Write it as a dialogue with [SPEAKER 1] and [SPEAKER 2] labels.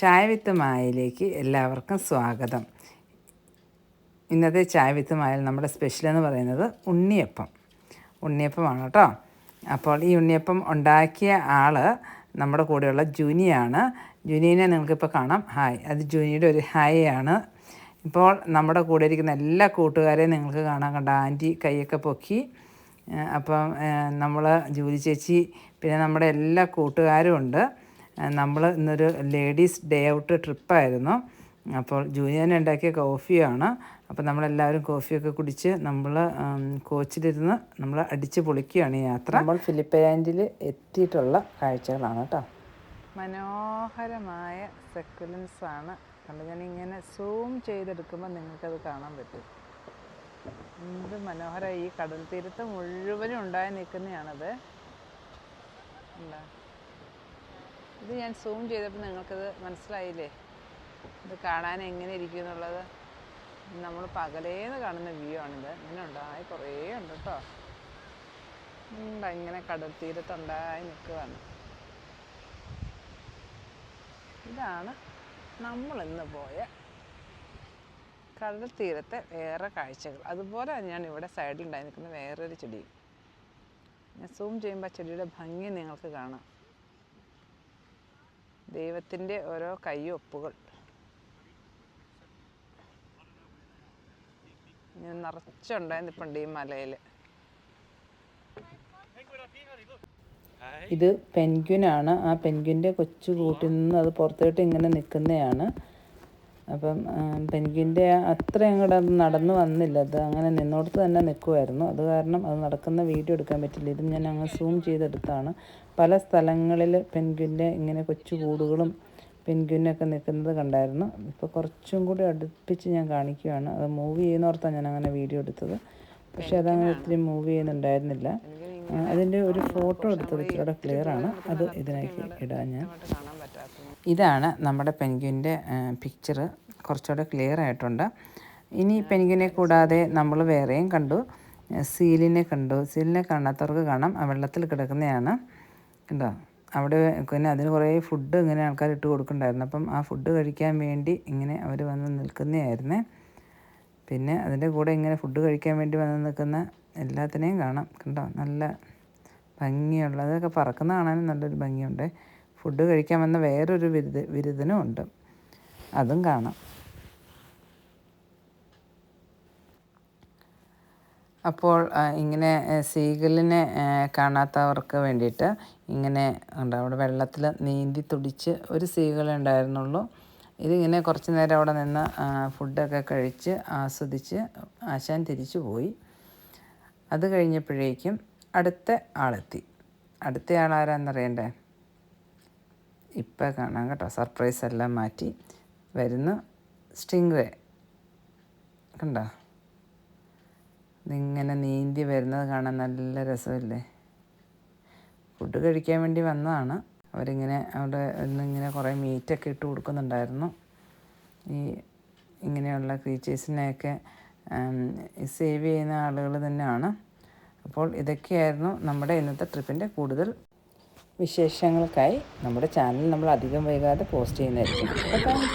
[SPEAKER 1] ചായ വിത്ത് മായയിലേക്ക് എല്ലാവർക്കും സ്വാഗതം. ഇന്നത്തെ ചായ വിത്ത് മായയിൽ നമ്മുടെ സ്പെഷ്യൽ എന്ന് പറയുന്നത് ഉണ്ണിയപ്പം. ഉണ്ണിയപ്പമാണ് കേട്ടോ. അപ്പോൾ ഈ ഉണ്ണിയപ്പം ഉണ്ടാക്കിയ ആൾ നമ്മുടെ കൂടെയുള്ള ജൂനിയാണ്. ജൂനിയെ നിങ്ങൾക്കിപ്പോൾ കാണാം. ഹായ്. അത് ജൂനിയുടെ ഒരു ഹായ് ആണ് ഇപ്പോൾ നമ്മുടെ കൂടെ ഇരിക്കുന്ന എല്ലാ കൂട്ടുകാരെയും നിങ്ങൾക്ക് കാണാൻ കണ്ട ആന്റി കൈയൊക്കെ പൊക്കി. അപ്പം നമ്മൾ ജൂലി ചേച്ചി പിന്നെ നമ്മുടെ എല്ലാ കൂട്ടുകാരും ഉണ്ട്. നമ്മൾ ഇന്നൊരു ലേഡീസ് ഡേ ഔട്ട് ട്രിപ്പായിരുന്നു. അപ്പോൾ ജൂനിയൻ ഉണ്ടാക്കിയ കോഫിയാണ്. അപ്പോൾ നമ്മളെല്ലാവരും കോഫിയൊക്കെ കുടിച്ച് നമ്മൾ കോച്ചിലിരുന്ന് നമ്മൾ അടിച്ച് പൊളിക്കുകയാണ് ഈ യാത്ര. നമ്മൾ ഫിലിപ്പൈൻഡിൽ എത്തിയിട്ടുള്ള കാഴ്ചകളാണ് കേട്ടോ. മനോഹരമായ സെക്കുലൻസ് ആണ്. കണ്ട് ഇങ്ങനെ സൂം ചെയ്തെടുക്കുമ്പോൾ നിങ്ങൾക്കത് കാണാൻ പറ്റും. എന്ത് മനോഹരമായി ഈ കടൽ തീരത്ത് മുഴുവനും ഉണ്ടായി നിൽക്കുന്നതാണത്. എന്താ? ഇത് ഞാൻ സൂം ചെയ്തപ്പോൾ നിങ്ങൾക്കത് മനസ്സിലായില്ലേ? ഇത് കാണാൻ എങ്ങനെ ഇരിക്കും എന്നുള്ളത്. നമ്മൾ പകലേന്ന് കാണുന്ന വ്യൂ ആണിത്. ഇങ്ങനെ ഉണ്ടായി കുറേ ഉണ്ട് കേട്ടോ ഇങ്ങനെ കടൽ തീരത്തുണ്ടായി നിൽക്കുകയാണ് ഇതാണ് നമ്മൾ ഇന്ന് പോയ കടൽ തീരത്തെ വേറെ കാഴ്ചകൾ. അതുപോലെ തന്നെയാണ് ഇവിടെ സൈഡിൽ ഉണ്ടായി നിൽക്കുന്ന വേറൊരു ചെടി. ഞാൻ സൂം ചെയ്യുമ്പോൾ ആ ചെടിയുടെ ഭംഗി നിങ്ങൾക്ക് കാണാം. ദൈവത്തിന്റെ ഓരോ കയ്യൊപ്പുകൾ. ഇങ്ങനെ ഈ മലയിൽ. ഇത് പെൻഗ്വിനാണ്. ആ പെൻഗ്വിന്റെ കൊച്ചു കൂട്ടിൽ നിന്ന് അത് പുറത്തോട്ട് ഇങ്ങനെ നിൽക്കുന്നതാണ്. അപ്പം പെൻഗ്വിന്റെ അത്ര അങ്ങോട്ട് നടന്നു വന്നില്ല. അത് അങ്ങനെ നിന്നോടത്ത് തന്നെ നിൽക്കുമായിരുന്നു അത് കാരണം അത് നടക്കുന്ന വീഡിയോ എടുക്കാൻ പറ്റില്ല. ഇത് ഞാൻ അങ്ങ് സൂം ചെയ്തെടുത്താണ്. പല സ്ഥലങ്ങളിൽ പെൻഗ്വിന്റെ ഇങ്ങനെ കൊച്ചു കൂടുകളും പെൻഗ്വിനൊക്കെ നിൽക്കുന്നത് കണ്ടായിരുന്നു. ഇപ്പോൾ കുറച്ചും കൂടി അടുപ്പിച്ച് ഞാൻ കാണിക്കുകയാണ് അത് മൂവ് ചെയ്യുന്നോർത്താണ് ഞാൻ അങ്ങനെ വീഡിയോ എടുത്തത്. പക്ഷേ അതങ്ങനെ ഒത്തിരി മൂവ് ചെയ്യുന്നുണ്ടായിരുന്നില്ല. അതിന്റെ ഒരു ഫോട്ടോ എടുത്തത് ഇച്ചിരി ക്ലിയർ ആണ് അത് ഇതിലേക്ക് ഇടാൻ ഞാൻ ഇതാണ് നമ്മുടെ പെൻഗ്വിന്റെ പിക്ചർ കുറച്ചുകൂടെ ക്ലിയർ ആയിട്ടുണ്ട്. ഇനി പെൻഗ്വിനെ കൂടാതെ നമ്മൾ വേറെയും കണ്ടു. സീലിനെ കണ്ടു. സീലിനെ കാണാത്തവർക്ക് കാണാം. വെള്ളത്തിൽ കിടക്കുന്നതാണ്. കണ്ടോ? അവിടെ പിന്നെ അതിന് കുറേ ഫുഡ് ഇങ്ങനെ ആൾക്കാർ ഇട്ട് കൊടുക്കുന്നുണ്ടായിരുന്നു. അപ്പം ആ ഫുഡ് കഴിക്കാൻ വേണ്ടി ഇങ്ങനെ അവർ വന്ന് നിൽക്കുന്നതായിരുന്നേ. പിന്നെ അതിന്റെ കൂടെ ഇങ്ങനെ ഫുഡ് കഴിക്കാൻ വേണ്ടി വന്ന് നിൽക്കുന്ന എല്ലാത്തിനെയും കാണാം. കണ്ടോ? നല്ല ഭംഗിയുള്ള അതൊക്കെ പറക്കുന്ന കാണാനും നല്ലൊരു ഭംഗിയുണ്ട്. ഫുഡ് കഴിക്കാൻ വന്ന വേറൊരു വിരുദ വിരുദനും ഉണ്ട്. അതും കാണാം. അപ്പോൾ ഇങ്ങനെ സീഗലിനെ കാണാത്തവർക്ക് വേണ്ടിയിട്ട് ഇങ്ങനെ ഉണ്ട് അവിടെ വെള്ളത്തിൽ നീന്തി തുടിച്ച് ഒരു സീഗൽ ഉണ്ടായിരുന്നുള്ളൂ. ഇതിങ്ങനെ കുറച്ച് നേരം അവിടെ നിന്ന് ഫുഡൊക്കെ കഴിച്ച് ആസ്വദിച്ച് ആശാൻ തിരിച്ചു പോയി. അത് കഴിഞ്ഞപ്പോഴേക്കും അടുത്ത ആളെത്തി. അടുത്ത ആൾ ആരാന്നറിയണ്ടേ ഇപ്പം കാണാം കേട്ടോ. സർപ്രൈസ് എല്ലാം മാറ്റി വരുന്നു സ്റ്റിംഗ്രേ കണ്ടോ? ഇതിങ്ങനെ നീന്തി വരുന്നത് കാണാൻ നല്ല രസമല്ലേ? ഫുഡ് കഴിക്കാൻ വേണ്ടി വന്നതാണ്. അവരിങ്ങനെ അവിടെ ഇന്നിങ്ങനെ കുറേ മീറ്റൊക്കെ ഇട്ട് കൊടുക്കുന്നുണ്ടായിരുന്നു. ഈ ഇങ്ങനെയുള്ള ക്രീച്ചേഴ്സിനെയൊക്കെ സേവ് ചെയ്യുന്ന ആളുകൾ തന്നെയാണ്. അപ്പോൾ ഇതൊക്കെയായിരുന്നു നമ്മുടെ ഇന്നത്തെ ട്രിപ്പിന്റെ കൂടുതൽ വിശേഷങ്ങൾക്കായി നമ്മുടെ ചാനൽ നമ്മൾ അധികം വൈകാതെ പോസ്റ്റ് ചെയ്യുന്നതായിരിക്കും. അപ്പോൾ താങ്ക്